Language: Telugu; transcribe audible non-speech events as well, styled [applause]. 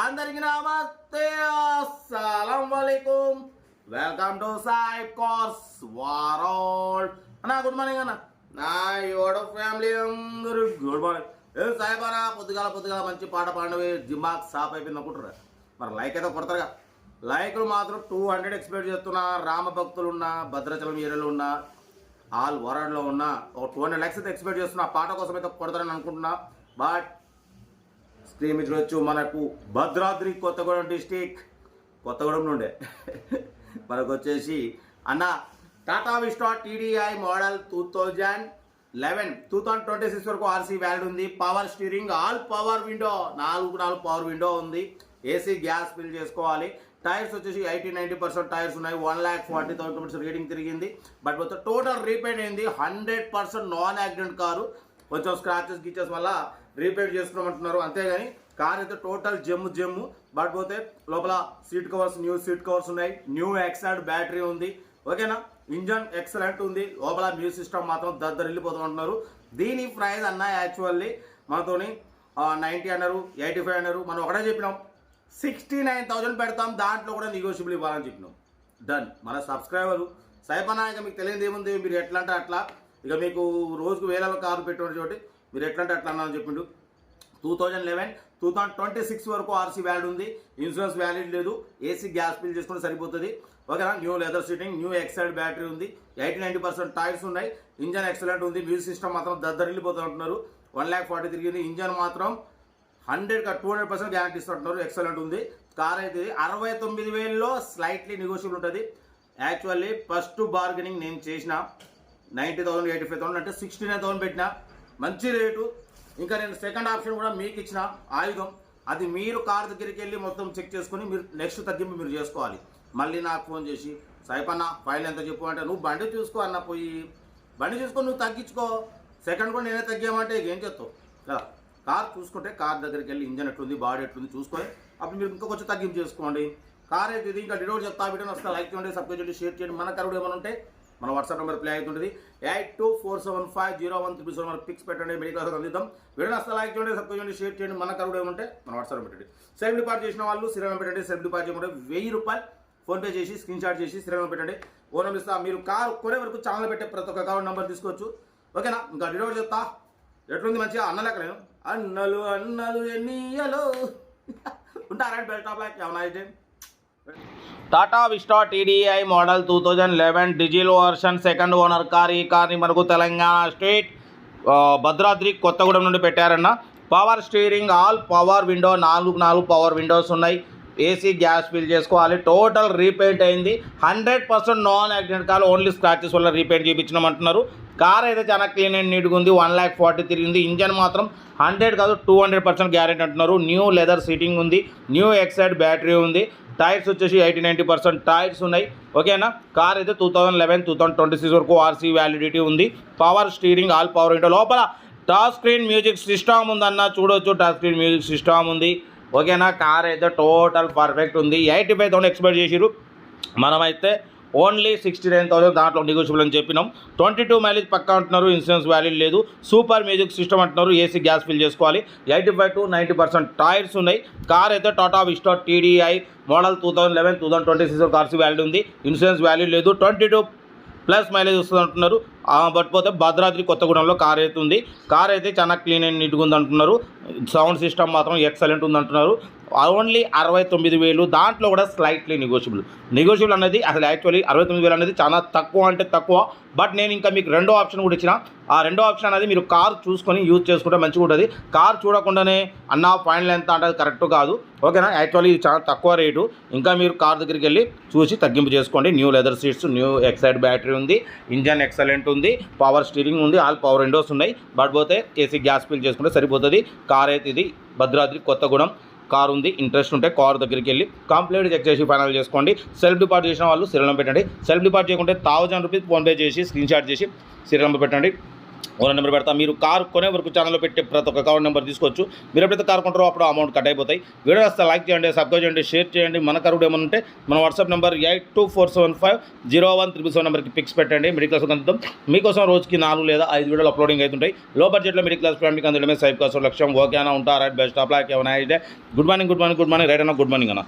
అందరికి నమస్తే అస్సలం వాలేకుం వెల్కమ్ టు సాయి కోర్స్ వారోల్ అన్న గుడ్ మార్నింగ్ అన్న. నా యోడ ఫ్యామిలీ అందరూ గుడ్ మార్నింగ్ ఏం సాయిబారా పొద్దుగాల పొద్దుగాల మంచి పాట పాడినవి దిమాగ్ సాప్ అయిపోయింది అనుకుంటారు మరి లైక్ అయితే కొడతారుగా. లైక్లు మాత్రం టూ హండ్రెడ్ ఎక్స్పెక్ట్ చేస్తున్నా. రామ భక్తులు ఉన్న భద్రాచలం ఏరియాలో ఉన్న ఆల్ వరల్డ్లో ఉన్న ఒక టూ హండ్రెడ్ లైక్స్ అయితే ఎక్స్పెక్ట్ చేస్తున్నా. పాట కోసం అయితే కొడతారని అనుకుంటున్నా. బట్ స్క్రీన్ మనకు భద్రాద్రి కొత్తగూడెం డిస్టిక్ కొత్తగూడెం నుండే. [laughs] మనకు వచ్చేసి అన్న Tata Vista TDI model two thousand eleven two thousand twenty six వరకు ఆర్సీ వ్యాలిడ్ ఉంది. Power steering all power window నాలుగు నాలుగు పవర్ విండో ఉంది. ఏసీ గ్యాస్ ఫిల్ చేసుకోవాలి. టైర్స్ వచ్చేసి ఎయిటీ నైంటీ పర్సెంట్ టైర్స్ ఉన్నాయి. One lakh forty thousand kilometres reading తిరిగింది. బట్ మొత్తం టోటల్ రీపేంట్ అయింది hundred percent non accident car. కొంచెం స్క్రాచెస్ గీచెస్ వల్ల రీపేర్ చేసుకోమంటున్నారు. అంతేగాని కార్ అయితే టోటల్ జమ్ము జమ్ము బట్ పోతే లోపల seat covers new seat covers ఉన్నాయి. న్యూ ఎక్సైడ్ బ్యాటరీ ఉంది. ఓకేనా? ఇంజన్ ఎక్సలెంట్ ఉంది. లోపల మ్యూ సిస్టమ్ మాత్రం దద్దరిల్లిపోతూ ఉంటున్నారు దీని ప్రైజ్ అన్న యాక్చువల్లీ మనతోని నైంటీ అన్నారు ఎయిటీ ఫైవ్ అన్నారు. మనం ఒకటే చెప్పినాం. సిక్స్టీ నైన్ థౌజండ్ పెడతాం. దాంట్లో కూడా నెగోషియబుల్ ఇవ్వాలని చెప్పినాం. డన్ మన సబ్స్క్రైబర్ సైపనా నాయక మీకు తెలియదు ఏముంది? మీరు ఎట్లా అంటే అట్లా ఇక మీకు రోజుకు వేల కార్లు పెట్టుకునే చోటి మీరు ఎట్లా అంటే అట్లా అని చెప్పిండు. Two thousand eleven two thousand twenty six వరకు ఆర్సీ వ్యాలిడ్ ఉంది. ఇన్సూరెన్స్ వ్యాలిడ్ లేదు. ఏసీ గ్యాస్ బిల్ చేసుకుంటే సరిపోతుంది. ఓకేనా? New leather seating new Exide battery ఉంది. ఎయిటీ నైంటీ పర్సెంట్ టైర్స్ ఉన్నాయి. ఇంజన్ ఎక్సలెంట్ ఉంది. మ్యూజిక్ సిస్టమ్ మాత్రం దద్దరిల్లిపోతూ ఉంటున్నారు వన్ ల్యాక్ ఫార్టీ తిరిగింది. ఇంజన్ మాత్రం hundred two hundred percent guarantee ఇస్తుంటున్నారు. Excellent ఉంది. కార్ అయితే అరవై తొమ్మిది వేలలో స్లైట్లీ నెగోషియబుల్ ఉంటుంది. యాక్చువల్లీ ఫస్ట్ బార్గెనింగ్ నేను చేసిన ninety thousand eighty five thousand అంటే సిక్స్టీ నైన్ థౌసండ్ పెట్టిన మంచి రేటు. ఇంకా నేను సెకండ్ ఆప్షన్ కూడా మీకు ఇచ్చిన ఆయుధం. అది మీరు కార్ దగ్గరికి వెళ్ళి మొత్తం చెక్ చేసుకుని మీరు నెక్స్ట్ తగ్గింపు మీరు చేసుకోవాలి. మళ్ళీ నాకు ఫోన్ చేసి సైపన్న ఫైల్ ఎంత చెప్పు? అంటే నువ్వు బండి చూసుకో అన్న పోయి. బండి చూసుకొని నువ్వు తగ్గించుకో. సెకండ్ కూడా నేనే తగ్గామంటే ఏం చేస్తావు? కదా. కార్ చూసుకుంటే కార్ దగ్గరికి వెళ్ళి ఇంజన్ ఎట్లుంది బాడీ ఎట్లుంది చూసుకొని అప్పుడు మీరు ఇంకా కొంచెం తగ్గింపు చేసుకోండి. కార్ అయితే ఇది ఇంకా డిడోర్ చెప్తా వీడియో వస్తా లైక్ చేయండి సబ్స్క్రైబ్ చేయండి షేర్ చేయండి. మన కరుడు ఏమైనా ఉంటే మన వాట్సాప్ నెంబర్ ప్లే అవుతుంటుంది. Eight two four seven five zero one triple seven pics పెట్టండి మెడికల్ క్లాస్ అందిద్దాం. వీడియో నష్టం లైక్ చేయండి సబ్స్క్రైబ్ చేయండి షేర్ చేయండి మన కరుడు ఏమంటే మన వాట్సాప్ పెట్టండి. సెల్ఫ్ డిపాజిట్ చేసిన వాళ్ళు శ్రీరామ్ పెట్టండి సెల్ఫ్ డిపాజిట్ చేయకుండా వెయ్యి రూపాయలు ఫోన్పే చేసి స్క్రీన్ షాట్ చేసి శ్రీరామ్ పెట్టండి. ఓనం ఇస్తా. మీరు కారు కొనే వరకు ఛానల్ పెట్టే ప్రతి ఒక్క అకౌంట్ నెంబర్ తీసుకోవచ్చు. ఓకేనా? ఇంకా డిడోర్ చెప్తా. ఎట్లుంది మంచిగా? అన్నలేక నేను అన్నలు అన్నలు ఎన్నియలో [laughs] ఉంటారా? బెల్ట్ టాప్ లైక్ ఏమన్నా అయితే Tata Vista TDI model two thousand eleven diesel version second owner car. ఈ కార్ని మనకు తెలంగాణ స్టేట్ భద్రాద్రి కొత్తగూడెం నుండి పెట్టారన్న. Power steering all power window నాలుగు నాలుగు పవర్ విండోస్ ఉన్నాయి. ఏసీ గ్యాస్ ఫిల్ చేసుకోవాలి. టోటల్ రీపెయింట్ అయింది. Hundred percent non accident car only scratches వల్ల రీపెయింట్ చేయించినాం అంటున్నారు కార్ అయితే చాలా క్లీన్ అండ్ నీట్గా ఉంది. వన్ ల్యాక్ ఫార్టీ తిరిగింది ఇంజన్ మాత్రం హండ్రెడ్ కాదు టూ హండ్రెడ్ పర్సెంట్ గ్యారెంటీ అంటున్నారు. న్యూ లెదర్ సీటింగ్ ఉంది. న్యూ ఎక్సైడ్ బ్యాటరీ ఉంది. టైర్స్ వచ్చేసి ఎయిటీ నైంటీ పర్సెంట్ టైర్స్ ఉన్నాయి. ఓకేనా? కార్ అయితే two thousand eleven two thousand twenty six వరకు ఆర్సీ వ్యాలిడిటీ ఉంది. Power steering all power window లోపల టచ్ స్క్రీన్ మ్యూజిక్ సిస్టమ్ ఉందన్న చూడొచ్చు. టచ్ స్క్రీన్ మ్యూజిక్ సిస్టమ్ ఉంది. ఓకేనా? కార్ అయితే టోటల్ పర్ఫెక్ట్ ఉంది. ఎయిటీ ఫైవ్ థౌసండ్ ఎక్స్పెక్ట్ చేసిరు మనమైతే ఓన్లీ సిక్స్టీ నైన్ థౌసండ్ దాంట్లో నెగోషియబుల్ అని చెప్పినాం. ట్వంటీ టూ మైలేజ్ పక్కా అంటున్నారు ఇన్సూరెన్స్ వ్యాల్యూ లేదు. సూపర్ మ్యూజిక్ సిస్టమ్ అంటున్నారు ఏసీ గ్యాస్ ఫిల్ చేసుకోవాలి. Eighty five to ninety percent tyres ఉన్నాయి. కార్ అయితే Tata Vista TDI model two thousand eleven two thousand twenty six cars value ఉంది. ఇన్సూరెన్స్ వాల్యూ లేదు. ట్వంటీ టూ ప్లస్ మైలేజ్ వస్తుంది అంటున్నారు. బట్ పోతే భద్రాద్రి కొత్తగూడెంలో కార్ అయితే ఉంది. కార్ అయితే చాలా క్లీన్ అండ్ నీట్గా ఉంది అంటున్నారు. సౌండ్ సిస్టమ్ మాత్రం ఎక్సలెంట్ ఉంది అంటున్నారు. ఓన్లీ అరవై తొమ్మిది వేలు. దాంట్లో కూడా స్లైట్లీ నెగోషియబుల్ నెగోషియబుల్ అనేది అసలు యాక్చువల్లీ అరవై తొమ్మిది వేలు అనేది చాలా తక్కువ అంటే తక్కువ. బట్ నేను ఇంకా మీకు రెండో ఆప్షన్ కూడా ఇచ్చిన. ఆ రెండో ఆప్షన్ అనేది మీరు కార్ చూసుకొని యూజ్ చేసుకుంటే మంచిగా ఉంటుంది. కార్ చూడకుండానే అన్న ఫైనల్ ఎంత అంటే కరెక్ట్ కాదు. ఓకేనా? యాక్చువల్లీ ఇది చాలా తక్కువ రేటు. ఇంకా మీరు కార్ దగ్గరికి వెళ్ళి చూసి తగ్గింపు చేసుకోండి. New leather seats new Exide battery ఉంది. ఇంజన్ ఎక్సలెంట్ ఉంది. పవర్ స్టీరింగ్ ఉంది ఆల్ పవర్ విండోస్ ఉన్నాయి. బట్ పోతే ఏసీ గ్యాస్ ఫిల్ చేసుకుంటే సరిపోతుంది. కార్ అయితే ఇది భద్రాద్రి కొత్తగూడెం. కార్ ఉంది ఇంట్రెస్ట్ ఉంటే కార్ దగ్గరికి వెళ్ళి కంప్లీట్ చెక్ చేసి ఫైనల్ చేసుకోండి. సెల్ఫ్ డిపార్ట్ చేసిన వాళ్ళు సీరియల్ నెంబర్ పెట్టండి. సెల్ఫ్ డిపార్ట్ చేయకుంటే థౌజండ్ రూపీస్ ఫోన్పే చేసి స్క్రీన్ షాట్ చేసి సీరియల్ నెంబర్ పెట్టండి. ఓనర్ నెంబర్ పెడతా. మీరు కార్ కొనే వరకు ఛానల్లో పెట్టే ప్రతి ఒక్క అకౌంట్ నెంబర్ తీసుకోవచ్చు. మీరు ఎప్పుడైతే కార్ కొంటారో అప్పుడు అమౌంట్ కట్ అయిపోతాయి. వీడియో వస్తే లైక్ చేయండి సబ్స్క్రైబ్ చేయండి షేర్ చేయండి. మన కరుడు ఏమైనా ఉంటే మన WhatsApp number eight two four seven five zero one triple seven నెంబర్కి పిక్స్ పెట్టండి. మిడిల్ క్లాస్ అందుతాం మీకోసం రోజుకి నాలుగు లేదా ఐదు వీడియోలు అప్లోడింగ్ అవుతుంటాయి. లో బడ్జెట్లో మిడిల్ క్లాస్ ఫ్యామిలీకి అందడమే సైబ్ కోసం లక్ష్యం ఓకే ఉంటా రైట్ బెస్ట్ ఆఫ్ లాక్ ఏమైనా good morning good morning good morning right అన్న గుడ్ మార్నింగ్ అన్న.